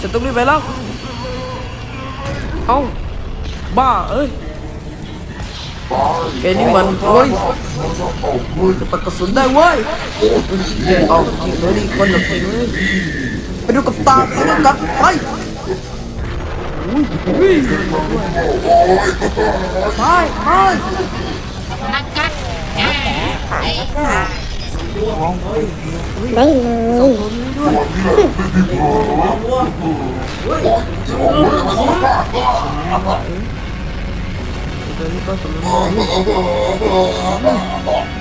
ฉันต้องรีบไปแล้ว เอ้า บ้า เอ้ยแกนี่มันโอ้ยจะปักกระสุนได้เว้ยเอาจริงเลยดิคนแบบจริงเลยไปดูกับตาไปดูกับไปอุ้ยอุ้ยไปไปได้เลย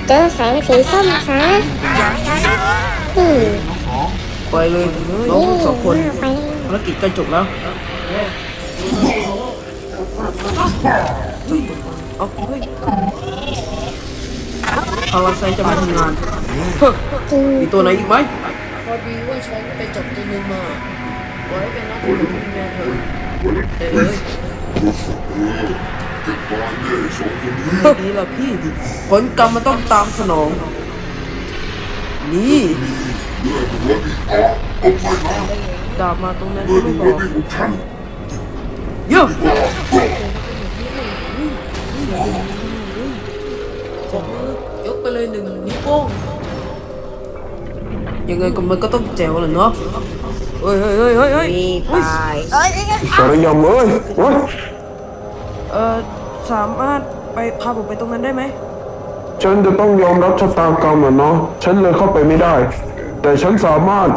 เจอแสงสีส้มคะอืมไปเลยน้องทั้งสองคนไปเลยภารกิจใกล้จบแล้วเอาเฮ้ยพาราไซจะมาทำงานเฮ้ยจริงมีตัวไหนอีกไหมพ อดีว่าฉันไปจับตัวหนึงมาไว้เป็นน้าที่ของพี่แม่เถอะแต่เอ้ยนี่แหละพี่ ผลกรรมมันต้องตามสนอง นี่ดาบมาตรงนั้นไม่บอกเยอะผมยกไปเลยหนึ่งนิ้วโป้ง ยังไงก็มันก็ต้องแจ๋วแหละเนาะเฮ้ยเฮ้ยเฮ้ยเฮ้ยเฮ้ยมีไปสารยำเอ้ยเว้ยเออสามารถไปพาผมไปตรงนั้นได้ไหมฉันจะต้องยอมรับชะตากรรมอะเนาะฉันเลยเข้าไปไม่ได้ แต่ฉันสามารถ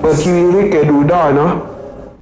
เปิดทีวีให้แกดูได้นะ